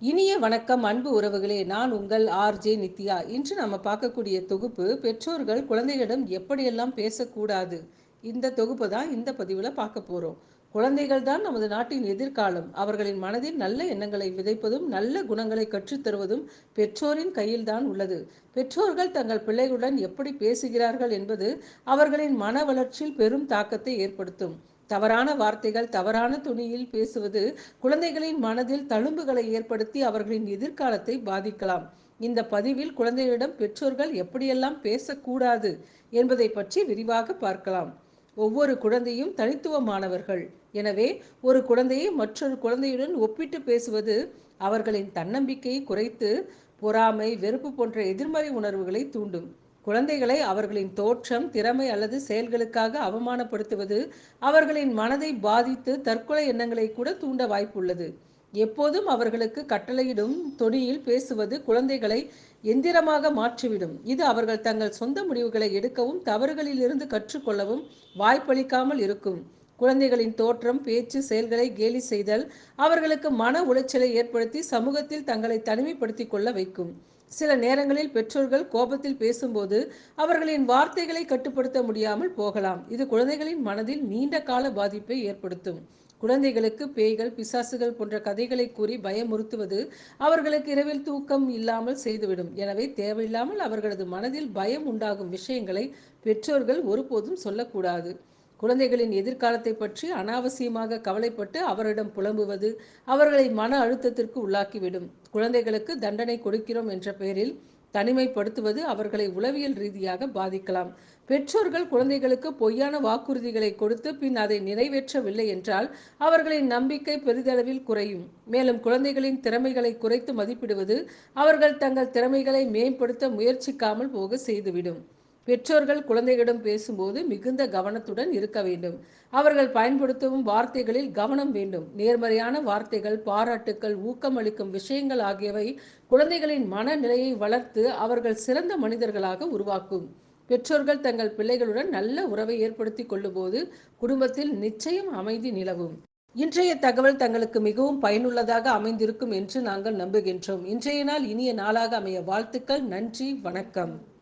இனிய வணக்கம் அன்பு உறவுகளே நான் உங்கள் ஆர்ஜே நித்யா. இன்று நம்ம பார்க்கக்கூடிய தொகுப்பு பெற்றோர்கள் குழந்தைகளிடம் எப்படியெல்லாம் பேசக்கூடாது? இந்த தொகுப்பு தான் இந்த பதிவில் பார்க்க போகிறோம் குழந்தைகள் தான் நமது நாட்டின் எதிர்காலம். அவர்களின் மனதில் நல்ல எண்ணங்களை விதைப்பதும் நல்ல குணங்களை கற்றுத்தருவதும் பெற்றோரின் கையில்தான் உள்ளது. பெற்றோர்கள் தங்கள் பிள்ளைகளுடன் எப்படி பேசுகிறார்கள் என்பது அவர்களின் மன வளர்ச்சியில் பெரும் தாக்கத்தை ஏற்படுத்தும். தவறான வார்த்தைகள் தவறான துணியில் பேசுவது குழந்தைகளின் மனதில் தழும்புகளை ஏற்படுத்தி அவர்களின் எதிர்காலத்தை பாதிக்கலாம். இந்த பதிவில் குழந்தைகளிடம் பெற்றோர்கள் எப்படியெல்லாம் பேசக்கூடாது என்பதை பற்றி விரிவாக பார்க்கலாம். ஒவ்வொரு குழந்தையும் தனித்துவமானவர்கள். எனவே ஒரு குழந்தையை மற்றொரு குழந்தையுடன் ஒப்பிட்டு பேசுவது அவர்களின் தன்னம்பிக்கையை குறைத்து பொறாமை வெறுப்பு போன்ற எதிர்மறை உணர்வுகளை தூண்டும். குழந்தைகளை அவர்களின் தோற்றம் திறமை அல்லது செயல்களுக்காக அவமானப்படுத்துவது அவர்களின் மனதை பாதித்து தற்கொலை எண்ணங்களை கூட தூண்ட வாய்ப்புள்ளது. எப்போதும் அவர்களுக்கு கட்டளையிடும் தொனியில் பேசுவது குழந்தைகளை எந்திரமாக மாற்றிவிடும். இது அவர்கள் தங்கள் சொந்த முடிவுகளை எடுக்கவும் தவறுகளிலிருந்து கற்றுக்கொள்ளவும் வாய்ப்பளிக்காமல் இருக்கும். குழந்தைகளின் தோற்றம் பேச்சு செயல்களை கேலி செய்தல் அவர்களுக்கு மன உளைச்சலை ஏற்படுத்தி சமூகத்தில் தங்களை தனிமைப்படுத்திக் கொள்ள வைக்கும். சில நேரங்களில் பெற்றோர்கள் கோபத்தில் பேசும்போது அவர்களின் வார்த்தைகளை கட்டுப்படுத்த முடியாமல் போகலாம். இது குழந்தைகளின் மனதில் நீண்ட கால பாதிப்பை ஏற்படுத்தும். குழந்தைகளுக்கு பேய்கள் பிசாசுகள் போன்ற கதைகளை கூறி பயமுறுத்துவது அவர்களுக்கு இரவில் தூக்கம் இல்லாமல் செய்துவிடும். எனவே தேவையில்லாமல் அவர்களது மனதில் பயம் உண்டாகும் விஷயங்களை பெற்றோர்கள் ஒருபோதும் சொல்லக்கூடாது. குழந்தைகளின் எதிர்காலத்தை பற்றி அனாவசியமாக கவலைப்பட்டு அவரிடம் புலம்புவது அவர்களை மன அழுத்தத்திற்கு உள்ளாக்கிவிடும். குழந்தைகளுக்கு தண்டனை கொடுக்கிறோம் என்ற பெயரில் தனிமைப்படுத்துவது அவர்களை உளவியல் ரீதியாக பாதிக்கலாம். பெற்றோர்கள் குழந்தைகளுக்கு பொய்யான வாக்குறுதிகளை கொடுத்து பின் அதை நிறைவேற்றவில்லை என்றால் அவர்களின் நம்பிக்கை பெரிதளவில் குறையும். மேலும் குழந்தைகளின் திறமைகளை குறைத்து மதிப்பிடுவது அவர்கள் தங்கள் திறமைகளை மேம்படுத்த முயற்சிக்காமல் போக செய்துவிடும். பெற்றோர்கள் குழந்தைகளிடம் பேசும்போது மிகுந்த கவனத்துடன் இருக்க வேண்டும். அவர்கள் பயன்படுத்தும் வார்த்தைகளில் கவனம் வேண்டும். நேர்மறையான வார்த்தைகள் பாராட்டுக்கள் ஊக்கமளிக்கும் விஷயங்கள் ஆகியவை குழந்தைகளின் மனநிலையை வளர்த்து அவர்கள் சிறந்த மனிதர்களாக உருவாக்கும். பெற்றோர்கள் தங்கள் பிள்ளைகளுடன் நல்ல உறவை ஏற்படுத்தி கொள்ளும்போது குடும்பத்தில் நிச்சயம் அமைதி நிலவும். இன்றைய தகவல் தங்களுக்கு மிகவும் பயனுள்ளதாக அமைந்திருக்கும் என்று நாங்கள் நம்புகின்றோம். இன்றைய நாள் இனிய நாளாக அமைய வாழ்த்துக்கள். நன்றி. வணக்கம்.